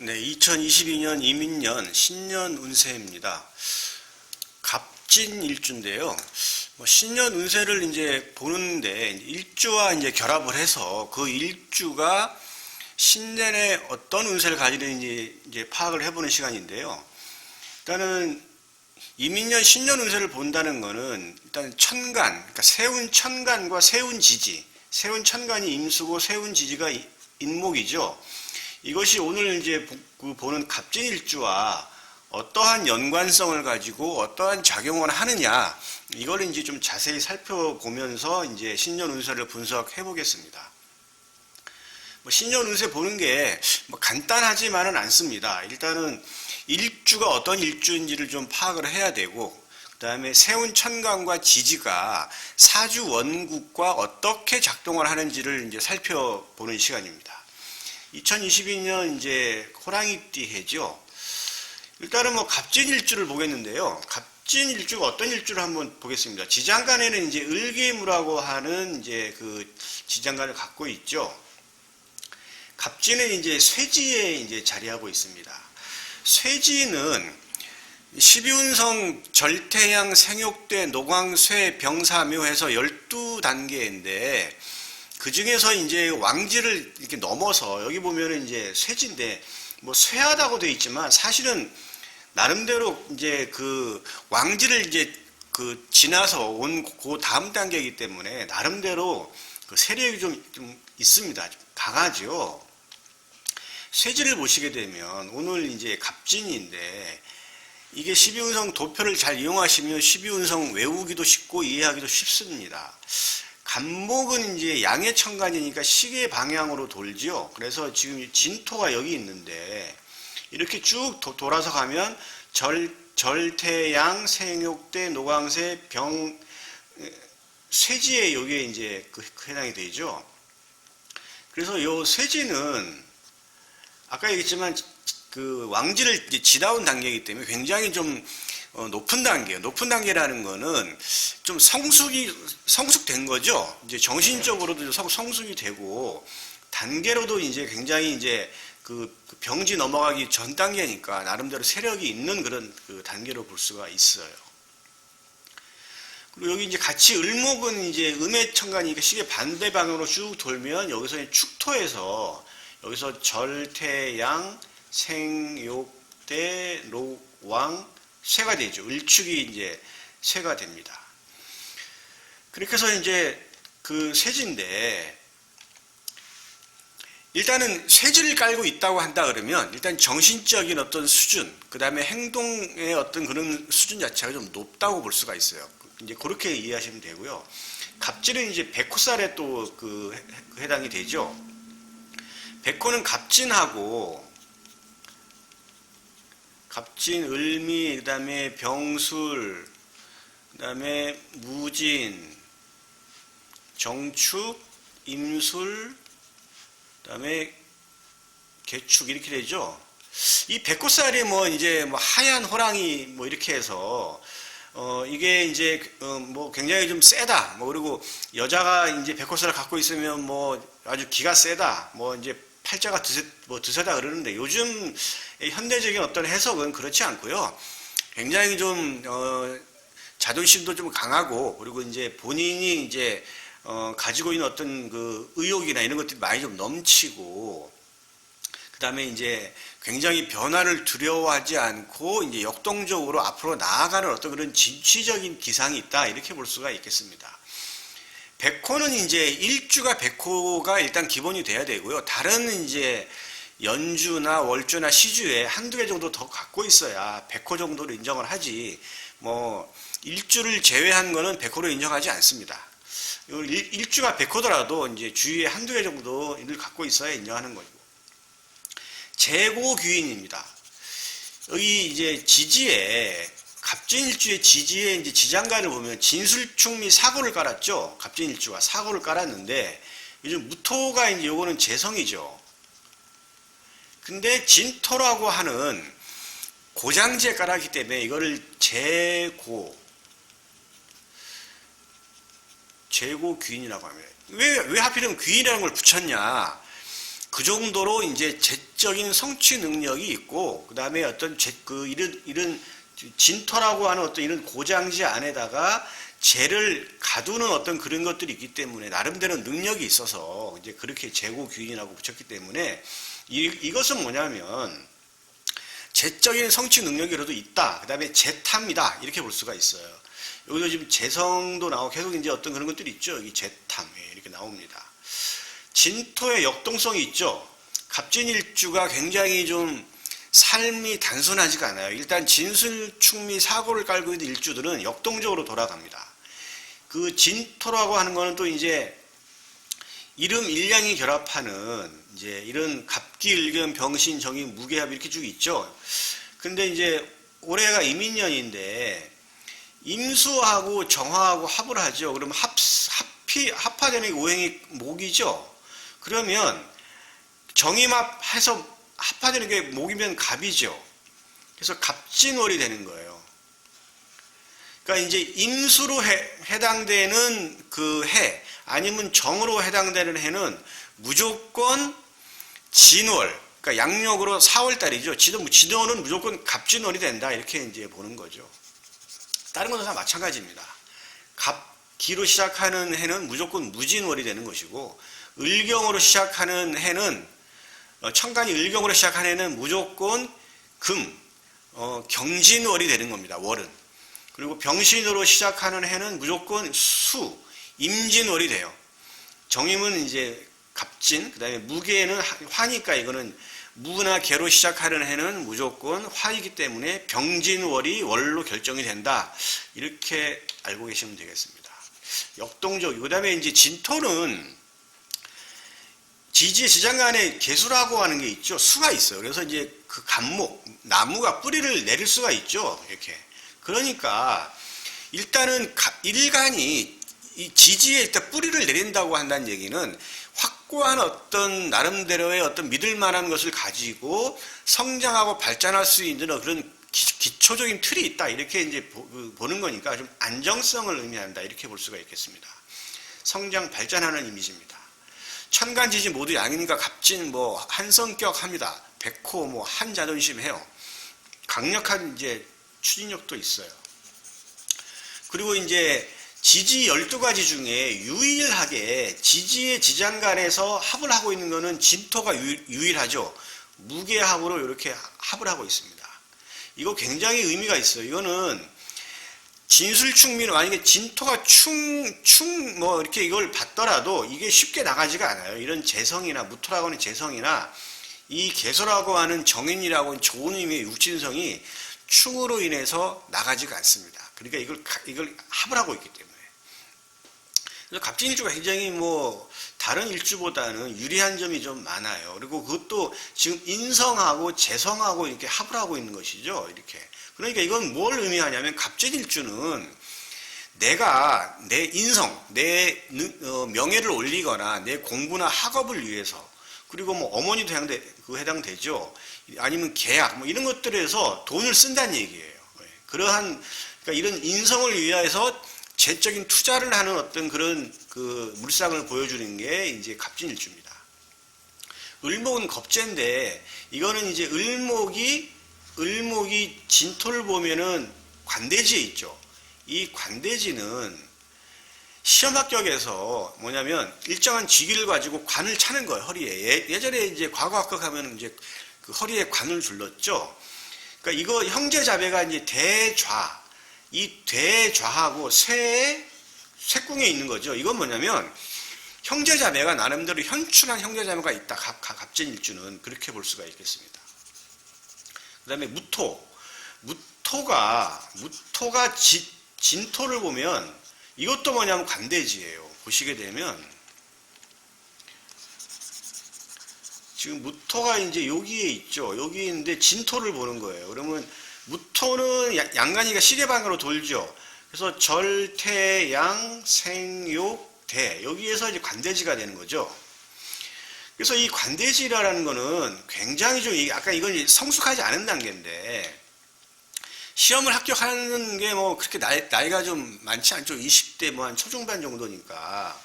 네, 2022년 이민년 신년 운세입니다. 갑진 일주인데요. 뭐 신년 운세를 이제 보는데 일주와 이제 결합을 해서 그 일주가 신년에 어떤 운세를 가지는지 이제 파악을 해보는 시간인데요. 일단은 이민년 신년 운세를 본다는 거는 일단 천간, 그러니까 세운 천간과 세운 지지, 세운 천간이 임수고 세운 지지가 이- 인목이죠. 이것이 오늘 이제 보- 그 보는 갑진일주와 어떠한 연관성을 가지고 어떠한 작용을 하느냐 이걸 이제 좀 자세히 살펴보면서 이제 신년 운세를 분석해 보겠습니다. 뭐 신년 운세 보는 게 뭐 간단하지만은 않습니다. 일단은 일주가 어떤 일주인지를 좀 파악을 해야 되고 그다음에 세운 천간과 지지가 사주 원국과 어떻게 작동을 하는지를 이제 살펴보는 시간입니다. 2022년 이제 호랑이띠 해죠. 일단은 뭐 갑진일주를 보겠는데요. 갑진일주가 어떤 일주를 한번 보겠습니다. 지장간에는 이제 을계무라고 하는 이제 그 지장간을 갖고 있죠. 갑진은 이제 쇠지에 이제 자리하고 있습니다. 쇠지는 12운성 절태양 생욕대 노광쇠 병사묘해서 12단계인데 그 중에서 이제 왕지를 이렇게 넘어서 여기 보면은 이제 쇠지인데 뭐 쇠하다고 돼 있지만 사실은 나름대로 이제 그 왕지를 이제 그 지나서 온 그 다음 단계이기 때문에 나름대로 그 세력이 좀, 좀 있습니다. 좀 강하죠. 쇠지를 보시게 되면 오늘 이제 갑진인데 이게 12운성 도표를 잘 이용하시면 12운성 외우기도 쉽고 이해하기도 쉽습니다. 간목은 이제 양의 천간이니까 시계 방향으로 돌지요. 그래서 지금 진토가 여기 있는데 이렇게 쭉 도- 돌아서 가면 절 절태양 생욕대 노광세 병 에, 쇠지에 여기에 이제 그 해당이 되죠. 그래서 요 쇠지는 아까 얘기했지만 그 왕지를 지나온 단계이기 때문에 굉장히 좀 어, 높은 단계예요. 높은 단계라는 거는 좀 성숙이 성숙된 거죠. 이제 정신적으로도 성, 성숙이 되고 단계로도 이제 굉장히 이제 그, 그 병지 넘어가기 전 단계니까 나름대로 세력이 있는 그런 그 단계로 볼 수가 있어요. 그리고 여기 이제 같이 을목은 이제 음의 천간이니까 시계 반대 방향으로 쭉 돌면 여기서 축토에서 여기서 절태양 생욕대 로왕 쇠가 되죠. 을축이 이제 쇠가 됩니다. 그렇게 해서 이제 그 쇠지인데 일단은 쇠지를 깔고 있다고 한다 그러면 일단 정신적인 어떤 수준, 그 다음에 행동의 어떤 그런 수준 자체가 좀 높다고 볼 수가 있어요. 이제 그렇게 이해하시면 되고요. 갑질은 이제 백호살에 또 그 해당이 되죠. 백호는 갑진하고 갑진, 을미, 그다음에 병술, 그다음에 무진, 정축, 임술, 그다음에 개축 이렇게 되죠. 이 백호살이 뭐 이제 뭐 하얀 호랑이 뭐 이렇게 해서 어 이게 이제 어 뭐 굉장히 좀 세다. 뭐 그리고 여자가 이제 백호살을 갖고 있으면 뭐 아주 기가 세다. 뭐 이제 팔자가 드세 뭐 드세다 그러는데 요즘 이 현대적인 어떤 해석은 그렇지 않고요. 굉장히 좀 어, 자존심도 좀 강하고 그리고 이제 본인이 이제 어, 가지고 있는 어떤 그 의욕이나 이런 것들이 많이 좀 넘치고 그 다음에 이제 굉장히 변화를 두려워하지 않고 이제 역동적으로 앞으로 나아가는 어떤 그런 진취적인 기상이 있다 이렇게 볼 수가 있겠습니다. 백호는 이제 일주가 백호가 일단 기본이 돼야 되고요. 다른 이제 연주나 월주나 시주에 한두 개 정도 더 갖고 있어야 백호 정도로 인정을 하지 뭐 일주를 제외한 거는 백호로 인정하지 않습니다. 일- 일주가 백호더라도 이제 주위에 한두 개 정도 를 갖고 있어야 인정하는 거고. 재고 귀인입니다. 여기 이제 지지에 갑진일주의 지지에 이제 지장간을 보면 진술충미 사고를 깔았죠. 갑진일주가 사고를 깔았는데 요즘 무토가 이제 요거는 재성이죠. 근데 진토라고 하는 고장지에 깔았기 때문에 이거를 재고 재고 귀인이라고 합니다. 왜, 왜 하필이면 귀인이라는 걸 붙였냐? 그 정도로 이제 재적인 성취 능력이 있고 그 다음에 어떤 재, 그 이런 이런 진토라고 하는 어떤 이런 고장지 안에다가 재를 가두는 어떤 그런 것들이 있기 때문에 나름대로 능력이 있어서 이제 그렇게 재고 규인이라고 붙였기 때문에 이, 이것은 뭐냐면 재적인 성취 능력이라도 있다. 그다음에 재탐이다. 이렇게 볼 수가 있어요. 여기도 지금 재성도 나오고 계속 이제 어떤 그런 것들이 있죠. 여기 재탐 예, 이렇게 나옵니다. 진토의 역동성이 있죠. 갑진일주가 굉장히 좀 삶이 단순하지가 않아요. 일단 진술 충미 사고를 깔고 있는 일주들은 역동적으로 돌아갑니다. 그 진토라고 하는 거는 또 이제 이름 일량이 결합하는 이제 이런 갑기 일견 병신 정인 무게합 이렇게 쭉 있죠. 근데 이제 올해가 이민년인데 임수하고 정화하고 합을 하죠. 그럼 합 합이 합화되는 게 오행이 목이죠. 그러면 정임합 해서 합화되는 게 목이면 갑이죠. 그래서 갑진월이 되는 거예요. 그러니까 이제 임수로 해, 해당되는 그 해, 아니면 정으로 해당되는 해는 무조건 진월, 그러니까 양력으로 4월 달이죠. 진월, 진월은 무조건 갑진월이 된다. 이렇게 이제 보는 거죠. 다른 것도 다 마찬가지입니다. 갑기로 시작하는 해는 무조건 무진월이 되는 것이고, 을경으로 시작하는 해는 어, 천간이 을경으로 시작하는 해는 무조건 금, 어, 경진월이 되는 겁니다. 월은. 그리고 병신으로 시작하는 해는 무조건 수, 임진월이 돼요. 정임은 이제 갑진, 그 다음에 무게는 화니까 이거는 무나 개로 시작하는 해는 무조건 화이기 때문에 병진월이 월로 결정이 된다. 이렇게 알고 계시면 되겠습니다. 역동적, 그 다음에 이제 진토는 지지의 지장 간에 개수라고 하는 게 있죠. 수가 있어요. 그래서 이제 그 감목, 나무가 뿌리를 내릴 수가 있죠. 이렇게. 그러니까 일단은 일간이 이 지지에 일단 뿌리를 내린다고 한다는 얘기는 확고한 어떤 나름대로의 어떤 믿을 만한 것을 가지고 성장하고 발전할 수 있는 그런 기, 초적인 틀이 있다 이렇게 이제 그 보는 거니까 좀 안정성을 의미한다 이렇게 볼 수가 있겠습니다. 성장 발전하는 이미지입니다. 천간지지 모두 양인과 갑진 뭐 한성격합니다. 백호 뭐 한자존심 해요. 강력한 이제 추진력도 있어요. 그리고 이제 지지 12가지 중에 유일하게 지지의 지장간에서 합을 하고 있는 것은 진토가 유일 하죠. 무게합으로 이렇게 합을 하고 있습니다. 이거 굉장히 의미가 있어요. 이거는 진술충미는 만약에 진토가 충, 충, 뭐, 이렇게 이걸 봤더라도 이게 쉽게 나가지가 않아요. 이런 재성이나 무토라고 하는 재성이나 이 개소라고 하는 정인이라고 하는 좋은 의미의 육진성이 충으로 인해서 나가지가 않습니다. 그러니까 이걸, 이걸 합을 하고 있기 때문에. 갑진일주가 굉장히 뭐, 다른 일주보다는 유리한 점이 좀 많아요. 그리고 그것도 지금 인성하고 재성하고 이렇게 합을 하고 있는 것이죠. 이렇게. 그러니까 이건 뭘 의미하냐면 갑진일주는 내가 내 인성, 내 어, 명예를 올리거나 내 공부나 학업을 위해서 그리고 뭐 어머니도 해당되, 그 해당되죠. 아니면 계약 뭐 이런 것들에서 돈을 쓴다는 얘기예요. 예. 그러한 그러니까 이런 인성을 위해서 재적인 투자를 하는 어떤 그런 그 물상을 보여주는 게 이제 갑진일주입니다. 을목은 겁재인데 이거는 이제 을목이 을목이 진토를 보면은 관대지에 있죠. 이 관대지는 시험 합격에서 뭐냐면 일정한 직위를 가지고 관을 차는 거예요 허리에 예, 전에 이제 과거 합격하면 이제 그 허리에 관을 둘렀죠. 그러니까 이거 형제 자배가 이제 대좌 이 대좌하고 쇠 쇠궁에 있는 거죠. 이건 뭐냐면 형제 자매가 나름대로 현출한 형제 자매가 있다. 갑, 갑진일주는 그렇게 볼 수가 있겠습니다. 그 다음에 무토. 무토가, 무토가 지, 진토를 보면 이것도 뭐냐면 관대지예요. 보시게 되면 지금 무토가 이제 여기에 있죠. 여기에 있는데 진토를 보는 거예요. 그러면 무토는 양간이가 시계방으로 돌죠. 그래서 절태양 생욕 대 여기에서 이제 관대지가 되는 거죠. 그래서 이 관대지라는 거는 굉장히 좀, 아까 이건 성숙하지 않은 단계인데, 시험을 합격하는 게 뭐 그렇게 나이, 나이가 좀 많지 않죠. 20대 뭐 한 초중반 정도니까.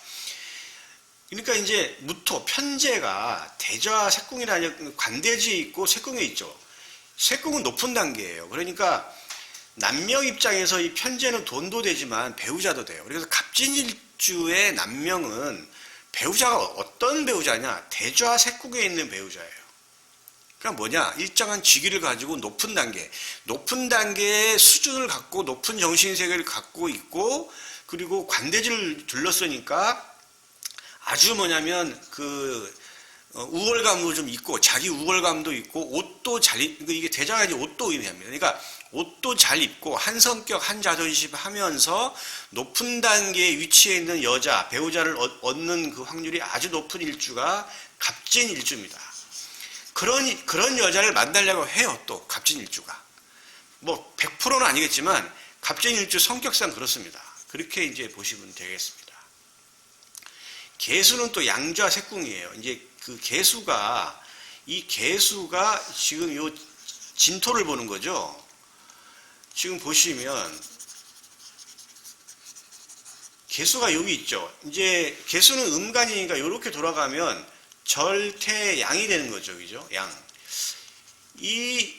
그러니까 이제 무토 편제가 대좌 색궁이라는 관대지에 있고 색궁에 있죠. 색궁은 높은 단계예요. 그러니까 남명 입장에서 이 편제는 돈도 되지만 배우자도 돼요. 그래서 갑진일주의 남명은 배우자가 어떤 배우자냐? 대좌 색궁에 있는 배우자예요. 그러니까 뭐냐? 일정한 직위를 가지고 높은 단계, 높은 단계의 수준을 갖고 높은 정신 세계를 갖고 있고 그리고 관대지를 둘렀으니까 아주 뭐냐면 그 어, 우월감도 좀 있고 자기 우월감도 있고 옷도 잘 입, 그러니까 이게 이제 옷도 의미합니다. 그러니까 옷도 잘 입고 한 성격 한 자존심 하면서 높은 단계에 위치해 있는 여자 배우자를 얻- 얻는 그 확률이 아주 높은 일주가 갑진 일주입니다. 그런 그런 여자를 만나려고 해요. 또 갑진 일주가 뭐 100%는 아니겠지만 갑진 일주 성격상 그렇습니다. 그렇게 이제 보시면 되겠습니다. 개수는 또 양좌 색궁이에요. 이제 그 개수가 이 개수가 지금 요 진토를 보는 거죠. 지금 보시면 개수가 여기 있죠. 이제 개수는 음간이니까 이렇게 돌아가면 절태 양이 되는 거죠. 그죠? 양. 이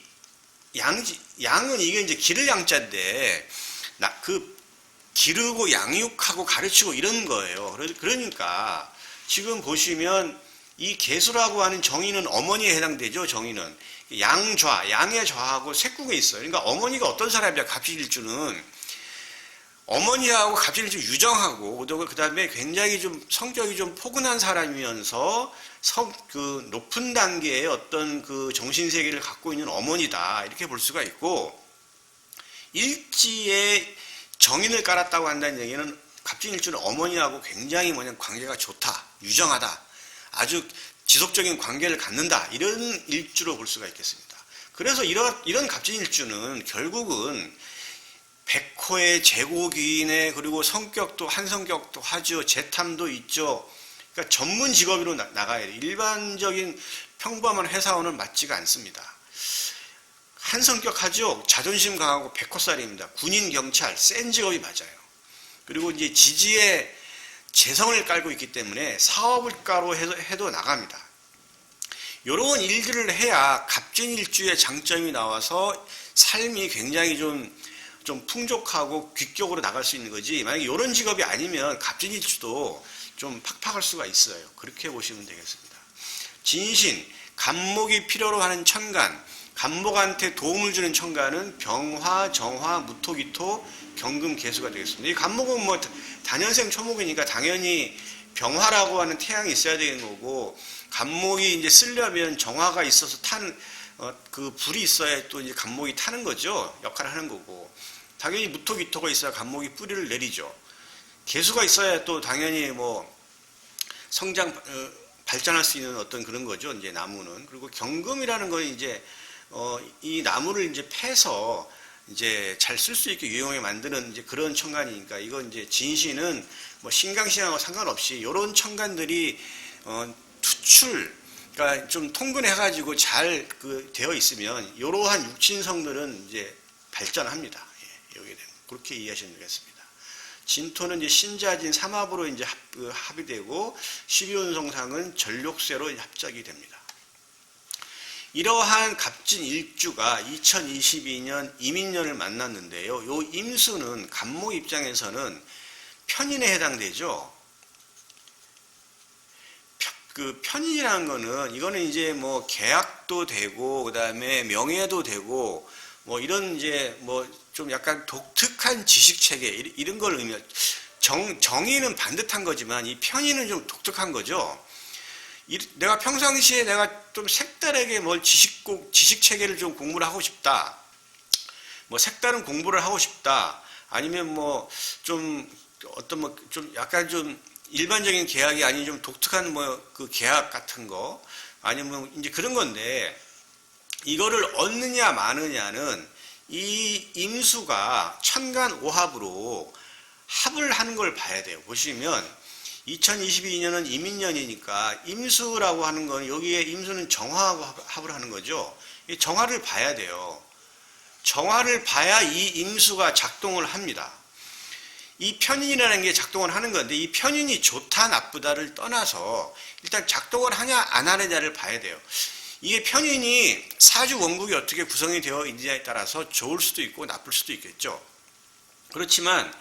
양, 양은 이게 이제 기를 양자인데, 나, 그, 기르고 양육하고 가르치고 이런 거예요. 그러- 그러니까 지금 보시면 이 개수라고 하는 정의는 어머니에 해당되죠. 정의는 양좌, 양의 좌하고 색궁에 있어요. 그러니까 어머니가 어떤 사람이야? 갑질일주는 어머니하고 갑질일주 유정하고 그 다음에 굉장히 좀 성격이 좀 포근한 사람이면서 성, 그 높은 단계의 어떤 그 정신 세계를 갖고 있는 어머니다 이렇게 볼 수가 있고 일지에 정인을 깔았다고 한다는 얘기는 갑진일주는 어머니하고 굉장히 뭐냐 관계가 좋다, 유정하다, 아주 지속적인 관계를 갖는다 이런 일주로 볼 수가 있겠습니다. 그래서 이런 이런 갑진 일주는 결국은 백호의 제고기인의 그리고 성격도 한 성격도 하죠, 재탐도 있죠. 그러니까 전문 직업으로 나, 나가야 돼. 일반적인 평범한 회사원은 맞지가 않습니다. 한 성격하죠. 자존심 강하고 백호살입니다. 군인, 경찰, 센 직업이 맞아요. 그리고 이제 지지에 재성을 깔고 있기 때문에 사업을가로 해도, 해도 나갑니다. 이런 일들을 해야 갑진일주의 장점이 나와서 삶이 굉장히 좀, 좀 풍족하고 귀격으로 나갈 수 있는 거지. 만약에 이런 직업이 아니면 갑진일주도 좀 팍팍할 수가 있어요. 그렇게 보시면 되겠습니다. 진신, 간목이 필요로 하는 천간, 간목한테 도움을 주는 천간은 병화, 정화, 무토 기토, 경금, 개수가 되겠습니다. 이 간목은 뭐 단연생 초목이니까 당연히 병화라고 하는 태양이 있어야 되는 거고 간목이 이제 쓰려면 정화가 있어서 탄 그 불이 있어야 또 이제 간목이 타는 거죠. 역할을 하는 거고 당연히 무토기토가 있어야 간목이 뿌리를 내리죠. 개수가 있어야 또 당연히 뭐 성장 어, 발전할 수 있는 어떤 그런 거죠. 이제 나무는 그리고 경금이라는 건 이제 어, 이 나무를 이제 패서 이제 잘 쓸 수 있게 유용하게 만드는 이제 그런 천간이니까 이건 이제 진시는 뭐 신강신하고 상관없이 이런 천간들이 어, 투출 그러니까 좀 통근해가지고 잘 그 되어 있으면 이러한 육친성들은 이제 발전합니다. 예, 여기 그렇게 이해하시면 되겠습니다. 진토는 이제 신자진 삼합으로 이제 합, 그 합이 되고 12운성상은 전력세로 합작이 됩니다. 이러한 갑진 일주가 2022년 이민년을 만났는데요. 요 임수는 간목 입장에서는 편인에 해당되죠. 그 편인이라는 거는 이거는 이제 뭐 계약도 되고 그다음에 명예도 되고 뭐 이런 이제 뭐 좀 약간 독특한 지식 체계 이런 걸 의미 정 정의는 반듯한 거지만 이 편의는 좀 독특한 거죠. 이, 내가 평상시에 내가 좀 색다르게 뭘 지식 지식 체계를 좀 공부를 하고 싶다. 뭐 색다른 공부를 하고 싶다. 아니면 뭐 좀 어떤 뭐 좀 약간 좀 일반적인 계약이 아닌 좀 독특한 뭐 그 계약 같은 거 아니면 이제 그런 건데 이거를 얻느냐 마느냐는 이 임수가 천간 오합으로 합을 하는 걸 봐야 돼요. 보시면 2022년은 이민년이니까 임수라고 하는 건 여기에 임수는 정화하고 합을 하는 거죠. 이 정화를 봐야 돼요. 정화를 봐야 이 임수가 작동을 합니다. 이 편인이라는 게 작동을 하는 건데 이 편인이 좋다 나쁘다를 떠나서 일단 작동을 하냐 안 하느냐를 봐야 돼요. 이게 편인이 사주 원국이 어떻게 구성이 되어 있느냐에 따라서 좋을 수도 있고 나쁠 수도 있겠죠. 그렇지만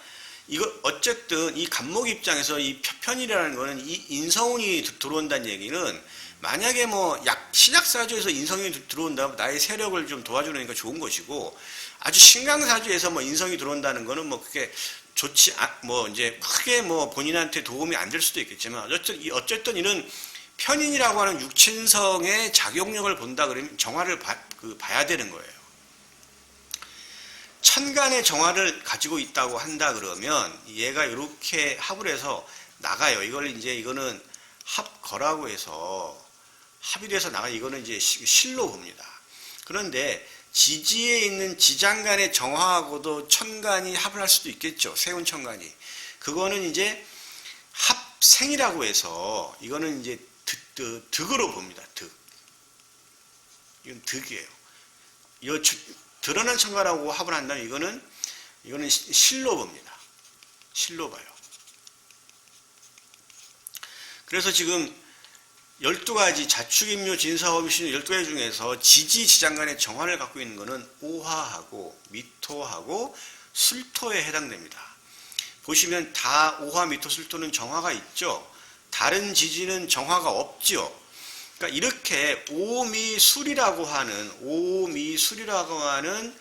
이거 어쨌든 이 간목 입장에서 이 편이라는 거는 이 인성운이 들어온다는 얘기는 만약에 뭐 약 신약 사주에서 인성이 들어온다면 나의 세력을 좀 도와주니까 좋은 것이고 아주 신강 사주에서 뭐 인성이 들어온다는 거는 뭐 그게 좋지 아, 뭐 이제 크게 뭐 본인한테 도움이 안 될 수도 있겠지만 어쨌든 이- 어쨌든 이런 편인이라고 하는 육친성의 작용력을 본다 그러면 정화를 봐, 그 봐야 되는 거예요. 천간의 정화를 가지고 있다고 한다 그러면 얘가 이렇게 합을 해서 나가요. 이걸 이제 이거는 합거라고 해서 합이 돼서 나가 이거는 이제 시- 실로 봅니다. 그런데 지지에 있는 지장간의 정화하고도 천간이 합을 할 수도 있겠죠. 세운 천간이. 그거는 이제 합생이라고 해서 이거는 이제 득, 득, 득으로 봅니다. 득. 이건 득이에요. 이 드러난 천간하고 합을 한다면 이거는 이거는 시- 실로 봅니다. 실로 봐요. 그래서 지금 12가지 자축임묘 진사업이신 12가지 중에서 지지 지장 간의 정화를 갖고 있는 것은 오화하고 미토하고 술토에 해당됩니다. 보시면 다 오화, 미토, 술토는 정화가 있죠. 다른 지지는 정화가 없죠. 그러니까 이렇게 오미술이라고 하는 오미술이라고 하는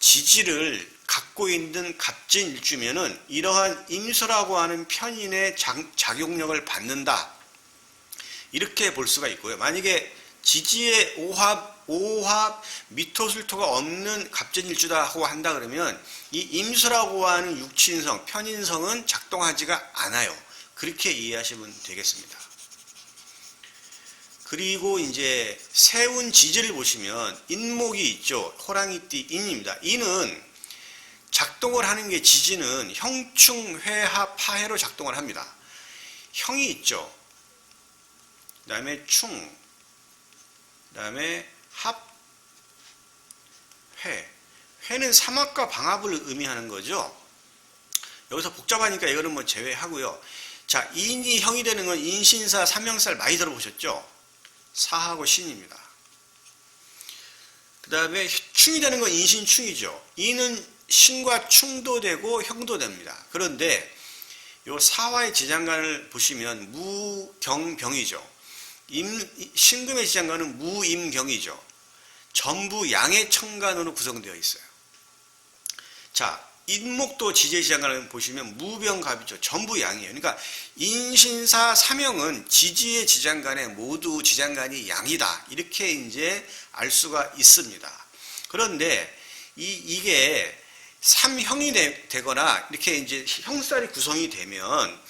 지지를 갖고 있는 갑진 일주면은 이러한 임수라고 하는 편인의 작- 작용력을 받는다. 이렇게 볼 수가 있고요. 만약에 지지에 오합, 오합, 미토술토가 없는 갑진일주다고 한다 그러면 이 임수라고 하는 육친성, 편인성은 작동하지가 않아요. 그렇게 이해하시면 되겠습니다. 그리고 이제 세운 지지를 보시면 인목이 있죠. 호랑이띠 인입니다. 인은 작동을 하는 게 지지는 형충, 회합, 파해로 작동을 합니다. 형이 있죠. 그 다음에 충, 그 다음에 합, 회. 회는 삼합과 방합을 의미하는 거죠. 여기서 복잡하니까 이거는 뭐 제외하고요. 자, 인이 형이 되는 건 인신사, 삼형살 많이 들어보셨죠? 사하고 신입니다. 그 다음에 충이 되는 건 인신충이죠. 인은 신과 충도 되고 형도 됩니다. 그런데 요 사화의 지장간을 보시면 무경병이죠. 임, 신금의 지장간은 무임경이죠. 전부 양의 천간으로 구성되어 있어요. 자, 인목도 지제 지장간을 보시면 무병갑이죠. 전부 양이에요. 그러니까 인신사 삼형은 지지의 지장간에 모두 지장간이 양이다. 이렇게 이제 알 수가 있습니다. 그런데 이, 이게 삼형이 되, 되거나 이렇게 이제 형살이 구성이 되면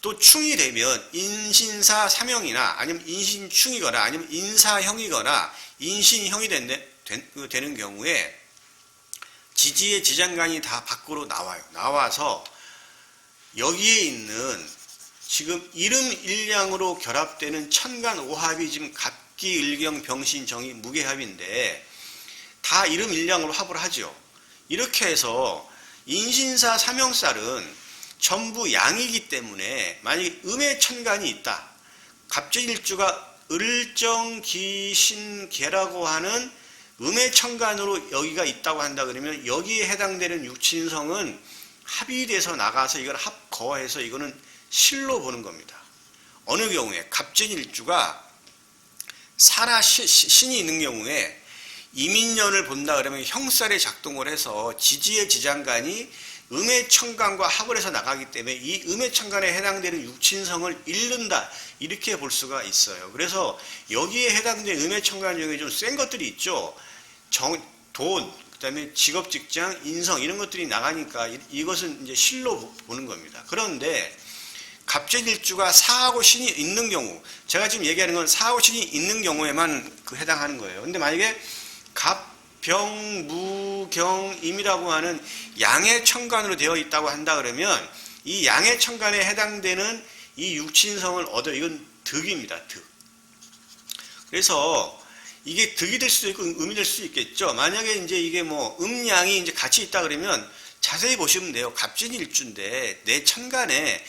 또 충이 되면 인신사 삼형이나 아니면 인신충이거나 아니면 인사형이거나 인신형이 된, 된, 되는 경우에 지지의 지장간이 다 밖으로 나와요. 나와서 여기에 있는 지금 이름 일량으로 결합되는 천간 오합이 지금 갑기 일경 병신 정이 무게합인데 다 이름 일량으로 합을 하죠. 이렇게 해서 인신사 삼형살은 전부 양이기 때문에 만약에 음의 천간이 있다. 갑진일주가 을정기신계라고 하는 음의 천간으로 여기가 있다고 한다 그러면 여기에 해당되는 육친성은 합이 돼서 나가서 이걸 합거해서 이거는 실로 보는 겁니다. 어느 경우에 갑진일주가 사라 시, 시- 신이 있는 경우에 이민년을 본다 그러면 형살에 작동을 해서 지지의 지장간이 음의 천간과 합을 해서 나가기 때문에 이 음의 천간에 해당되는 육친성을 잃는다 이렇게 볼 수가 있어요. 그래서 여기에 해당되는 음의 천간 중에 좀 센 것들이 있죠. 정, 돈, 그다음에 직업, 직장, 인성 이런 것들이 나가니까 이- 이것은 이제 실로 보- 보는 겁니다. 그런데 갑재일주가 사하고 신이 있는 경우, 제가 지금 얘기하는 건 사하고 신이 있는 경우에만 그 해당하는 거예요. 근데 만약에 갑병, 무, 경, 임이라고 하는 양의 천간으로 되어 있다고 한다 그러면 이 양의 천간에 해당되는 이 육친성을 얻어 이건 득입니다. 득. 그래서 이게 득이 될 수도 있고 음이 될 수도 있겠죠. 만약에 이제 이게 뭐 음양이 이제 같이 있다 그러면 자세히 보시면 돼요. 갑진일주인데 내 천간에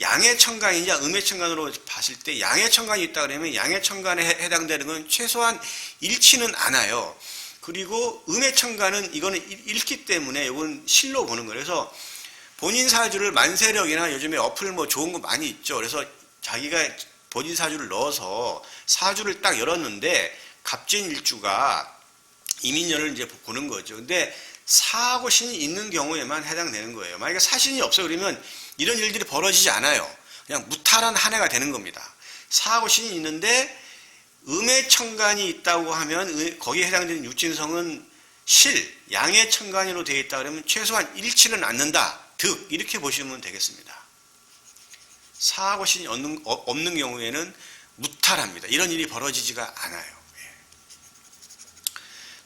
양의 천간이냐 음의 천간으로 봤을 때 양의 천간이 있다 그러면 양의 천간에 해- 해당되는 건 최소한 잃지는 않아요. 그리고 음의 천간은 이거는 잃- 잃기 때문에 이건 실로 보는 거예요. 그래서 본인 사주를 만세력이나 요즘에 어플 뭐 좋은 거 많이 있죠. 그래서 자기가 본인 사주를 넣어서 사주를 딱 열었는데 갑진일주가 이민년을 이제 보는 거죠. 근데 사하고 신이 있는 경우에만 해당되는 거예요. 만약에 사신이 없어 그러면 이런 일들이 벌어지지 않아요. 그냥 무탈한 한 해가 되는 겁니다. 사하고 신이 있는데 음의 천간이 있다고 하면 의- 거기에 해당되는 육진성은 실, 양의 천간으로 되어 있다 그러면 최소한 잃지는 않는다. 득 이렇게 보시면 되겠습니다. 사하고 신이 없는, 어- 없는 경우에는 무탈합니다. 이런 일이 벌어지지가 않아요.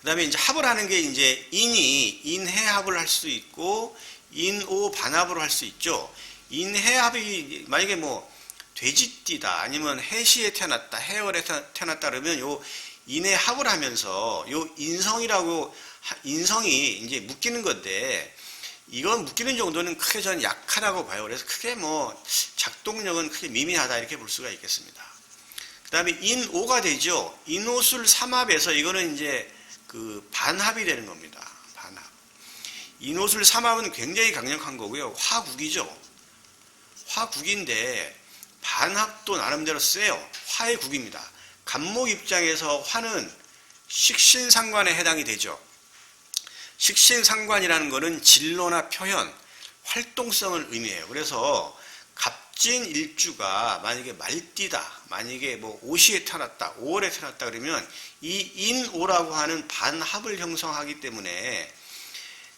그 다음에 이제 합을 하는 게 이제 인이 인해합을 할 수 있고 인오 반합으로 할 수 있죠. 인해합이 만약에 뭐 돼지띠다 아니면 해시에 태어났다 해월에 태- 태어났다 그러면 요 인해합을 하면서 요 인성이라고 하- 인성이 이제 묶이는 건데 이건 묶이는 정도는 크게 저는 약하다고 봐요. 그래서 크게 뭐 작동력은 크게 미미하다 이렇게 볼 수가 있겠습니다. 그 다음에 인오가 되죠. 인오술 삼합에서 이거는 이제 그 반합이 되는 겁니다. 반합. 인오술 삼합은 굉장히 강력한 거고요. 화국이죠. 화국인데 반합도 나름대로 세요. 화의 국입니다. 간목 입장에서 화는 식신상관에 해당이 되죠. 식신상관이라는 것은 진로나 표현, 활동성을 의미해요. 그래서 갑 진 일주가 만약에 말띠다, 만약에 뭐 오시에 태어났다, 5월에 태어났다 그러면 이 인오라고 하는 반합을 형성하기 때문에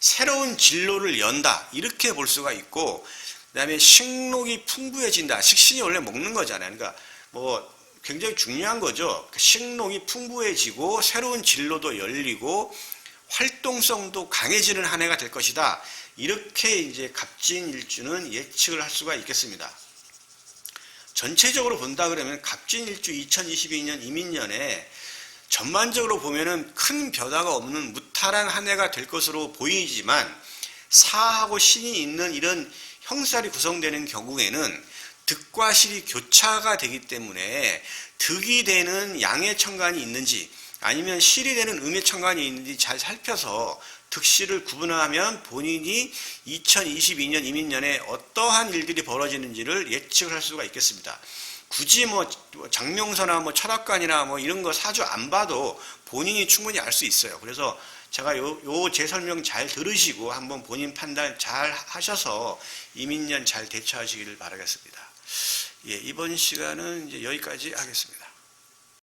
새로운 진로를 연다 이렇게 볼 수가 있고 그다음에 식록이 풍부해진다. 식신이 원래 먹는 거잖아요. 그러니까 뭐 굉장히 중요한 거죠. 식록이 풍부해지고 새로운 진로도 열리고 활동성도 강해지는 한 해가 될 것이다. 이렇게 이제 갑진일주는 예측을 할 수가 있겠습니다. 전체적으로 본다 그러면 갑진일주 2022년 이민년에 전반적으로 보면은 큰 변화가 없는 무탈한 한 해가 될 것으로 보이지만 사하고 신이 있는 이런 형살이 구성되는 경우에는 득과 실이 교차가 되기 때문에 득이 되는 양의 천간이 있는지 아니면 실이 되는 음의 천간이 있는지 잘 살펴서 득실을 구분하면 본인이 2022년 이민년에 어떠한 일들이 벌어지는지를 예측을 할 수가 있겠습니다. 굳이 뭐 장명서나 뭐 철학관이나 뭐 이런 거 사주 안 봐도 본인이 충분히 알 수 있어요. 그래서 제가 요, 요 제 설명 잘 들으시고 한번 본인 판단 잘 하셔서 이민년 잘 대처하시기를 바라겠습니다. 예, 이번 시간은 이제 여기까지 하겠습니다.